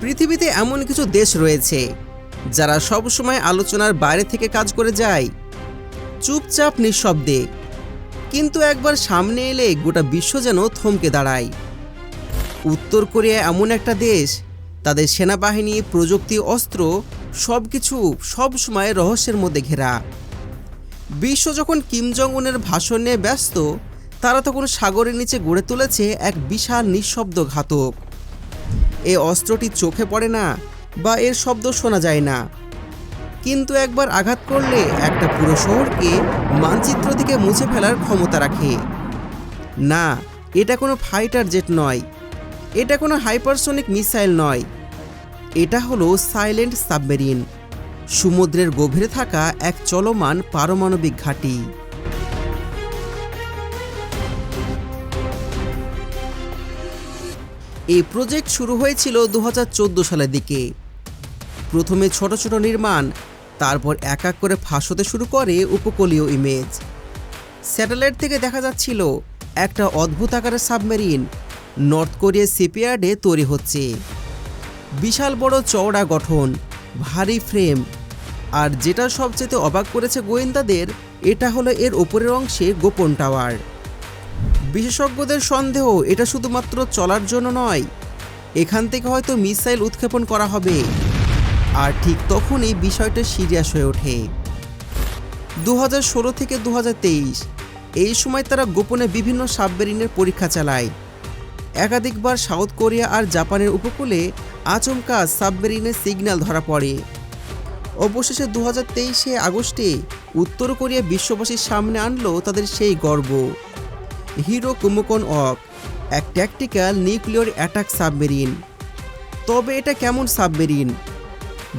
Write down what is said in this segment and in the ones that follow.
পৃথিবীতে এমন কিছু দেশ রয়েছে, যারা সবসময় আলোচনার বাইরে থেকে কাজ করে যায়। চুপচাপ নিঃশব্দে, কিন্তু একবার সামনে এলে গোটা বিশ্ব যেন থমকে দাঁড়ায়। উত্তর কোরিয়া এমন একটা দেশ, তাদের সেনাবাহিনী, প্রযুক্তি, অস্ত্র সব কিছু সবসময় রহস্যের মধ্যে ঘেরা। বিশ্ব যখন কিম জং উনের ভাষণ নিয়ে ব্যস্ত, তারা তখন সাগরের নিচে গড়ে তুলেছে এক বিশাল নিঃশব্দ ঘাতক এ অস্ত্রটি চোখে পড়ে না বা এর শব্দ শোনা যায় না। কিন্তু একবার আঘাত করলে একটা পুরো শহরকে মানচিত্র থেকে মুছে ফেলার ক্ষমতা রাখে। না, এটা কোনো ফাইটার জেট নয়। এটা কোনো হাইপারসোনিক মিসাইল নয়। এটা হলো সাইলেন্ট সাবমেরিন, সমুদ্রের গভীরে থাকা এক চলমান পারমাণবিক ঘাঁটি। এই প্রজেক্ট শুরু হয়েছিল দু হাজার চোদ্দ সালের দিকে। প্রথমে ছোট ছোট নির্মাণ, তারপর এক এক করে ফাঁস হতে শুরু করে উপকূলীয় ইমেজ স্যাটেলাইট থেকে দেখা যাচ্ছিল একটা অদ্ভুত আকারের সাবমেরিন নর্থ কোরিয়া সিপিয়ার্ডে তৈরি হচ্ছে। বিশাল বড় চওড়া গঠন, ভারী ফ্রেম আর যেটা সবচেয়ে অবাক করেছে গোয়েন্দাদের, এটা হলো এর ওপরের অংশে গোপন টাওয়ার বিশেষজ্ঞদের সন্দেহ, এটা শুধুমাত্র চলার জন্য নয়। এখান থেকে হয়তো মিসাইল উৎক্ষেপণ করা হবে। আর ঠিক তখনই বিষয়টা সিরিয়াস হয়ে ওঠে। দু হাজার ষোলো থেকে দু হাজার তেইশ, এই সময় তারা গোপনে বিভিন্ন সাবমেরিনের পরীক্ষা চালায়। একাধিকবার সাউথ কোরিয়া আর জাপানের উপকূলে আচমকা সাবমেরিনের সিগন্যাল ধরা পড়ে। অবশেষে দু হাজার আগস্টে উত্তর কোরিয়া বিশ্ববাসীর সামনে আনলো তাদের সেই গর্ব। হিরো কুমোকন অক এক ট্যাকটিক্যাল নিউক্লিয়ার অ্যাটাক সাবমেরিন তবে এটা কেমন সাবমেরিন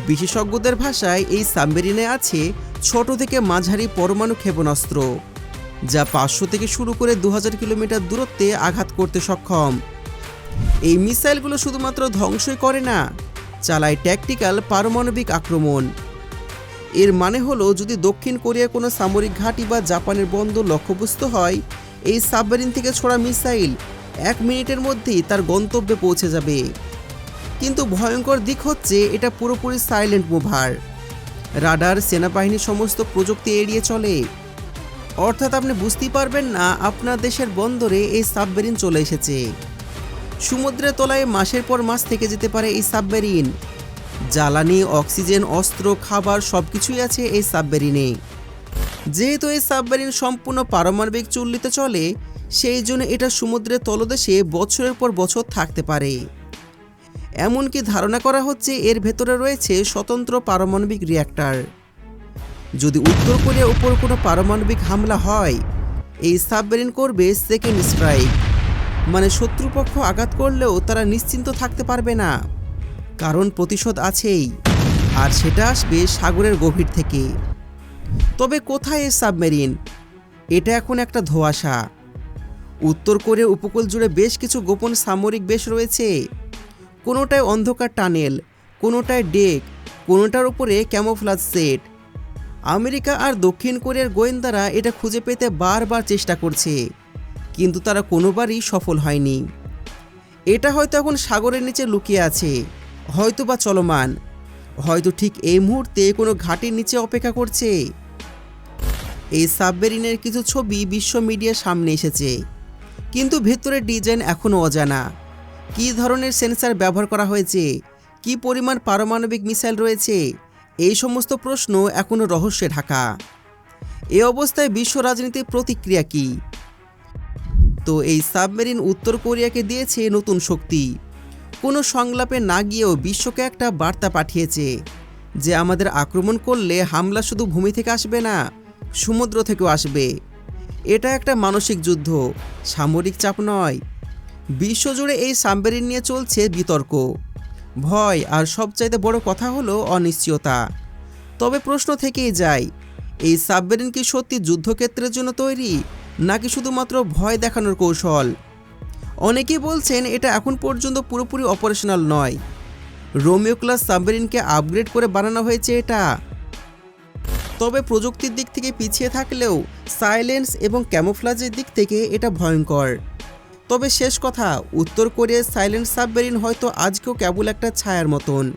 বিশেষজ্ঞদের ভাষায় এই সাবমেরিনে আছে ছোট থেকে মাঝারি পরমাণু ক্ষেপণাস্ত্র, যা পাঁচশো থেকে শুরু করে দু হাজার কিলোমিটার দূরত্বে আঘাত করতে সক্ষম। এই মিসাইলগুলো শুধুমাত্র ধ্বংসই করে না, চালায় ট্যাকটিক্যাল পারমাণবিক আক্রমণ। এর মানে হলো যদি দক্ষিণ কোরিয়া কোনো সামরিক ঘাঁটি বা জাপানের বন্দর লক্ষ্যবস্তু হয় এই সাবমেরিন থেকে ছোড়া মিসাইল এক মিনিটের মধ্যেই তার গন্তব্যে পৌঁছে যাবে। কিন্তু ভয়ঙ্কর দিক হচ্ছে এটা পুরোপুরি সাইলেন্ট মুভার। রাডার, সেনাবাহিনীর সমস্ত প্রযুক্তি এড়িয়ে চলে। অর্থাৎ আপনি বুঝতেই পারবেন না আপনার দেশের বন্দরে এই সাবমেরিন চলে এসেছে। সমুদ্রের তলায় মাসের পর মাস থেকে যেতে পারে এই সাবমেরিন। জ্বালানি, অক্সিজেন, অস্ত্র, খাবার সব কিছুই আছে এই সাবমেরিনে। যেহেতু এই সাবমেরিন সম্পূর্ণ পারমাণবিক চুল্লিতে চলে, সেই জন্য এটা সমুদ্রের তলদেশে বছরের পর বছর থাকতে পারে। এমনকি ধারণা করা হচ্ছে এর ভেতরে রয়েছে স্বতন্ত্র পারমাণবিক রিয়্যাক্টর যদি উত্তর কোরিয়ার উপর কোনো পারমাণবিক হামলা হয়, এই সাবমেরিন করবে সেকেন্ড স্ট্রাইক। মানে শত্রুপক্ষ আঘাত করলেও তারা নিশ্চিন্ত থাকতে পারবে না। কারণ প্রতিশোধ আছেই, আর সেটা আসবে সাগরের গভীর থেকে। তবে কোথায় এই সাবমেরিন? এটা এখন একটা ধোঁয়াশা। উত্তর কোরিয়ার উপকূল জুড়ে বেশ কিছু গোপন সামরিক বেশ রয়েছে। কোনোটায় অন্ধকার টানেল, কোনোটায় ডেক, কোনোটার উপরে ক্যামোফ্লাজ সেট। আমেরিকা আর দক্ষিণ কোরিয়ার গোয়েন্দারা এটা খুঁজে পেতে বারবার চেষ্টা করছে, কিন্তু তারা কোনোবারই সফল হয়নি। এটা হয়তো এখন সাগরের নিচে লুকিয়ে আছে হয়তো বা চলমান। হয়তো ঠিক এই মুহূর্তে কোনো ঘাটির নিচে অপেক্ষা করছে। এই সাবমেরিনের কিছু ছবি বিশ্ব মিডিয়ার সামনে এসেছে। কিন্তু ভেতরের ডিজাইন এখনও অজানা। কী ধরনের সেন্সার ব্যবহার করা হয়েছে? কী পরিমাণ পারমাণবিক মিসাইল রয়েছে? এই সমস্ত প্রশ্ন এখনও রহস্যে ঢাকা। এ অবস্থায় বিশ্ব রাজনীতির প্রতিক্রিয়া কী? তো এই সাবমেরিন উত্তর কোরিয়াকে দিয়েছে নতুন শক্তি। কোনো সংলাপে না গিয়েও বিশ্বকে একটা বার্তা পাঠিয়েছে যে আমাদের আক্রমণ করলে হামলা শুধু ভূমি থেকে আসবে না, সমুদ্র থেকেও আসবে। এটা একটা মানসিক যুদ্ধ, সামরিক চাপ নয়। বিশ্বজুড়ে এই সাবমেরিন নিয়ে চলছে বিতর্ক। ভয় আর সবচাইতে বড় কথা হলো অনিশ্চয়তা। তবে প্রশ্ন থেকেই যায়, এই সাবমেরিন কি সত্যি যুদ্ধক্ষেত্রের জন্য তৈরি, নাকি শুধুমাত্র ভয় দেখানোর কৌশল? অনেকেই বলছেন এটা এখন পর্যন্ত পুরোপুরি অপারেশনাল নয়। রোমিও ক্লাস সাবমেরিনকে আপগ্রেড করে বানানো হয়েছে এটা। তবে প্রযুক্তির দিক থেকে পিছিয়ে থাকলেও সাইলেন্স এবং ক্যামোফ্লাজের দিক থেকে এটা ভয়ঙ্কর। তবে শেষ কথা, উত্তর কোরিয়ার সাইলেন্ট সাবমেরিন হয়তো আজকেও কেবল একটা ছায়ার মতন।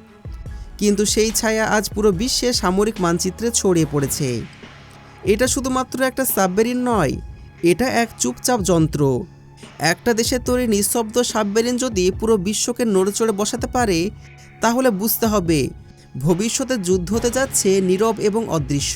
কিন্তু সেই ছায়া আজ পুরো বিশ্বে সামরিক মানচিত্রে ছড়িয়ে পড়েছে। এটা শুধুমাত্র একটা সাবমেরিন নয়, এটা এক চুপচাপ যন্ত্র। একটা দেশের তৈরি নিঃশব্দ সাবমেরিন যদি পুরো বিশ্বকে নড়েচড়ে বসাতে পারে, তাহলে বুঝতে হবে ভবিষ্যতে যুদ্ধ হতে যাচ্ছে নীরব এবং অদৃশ্য।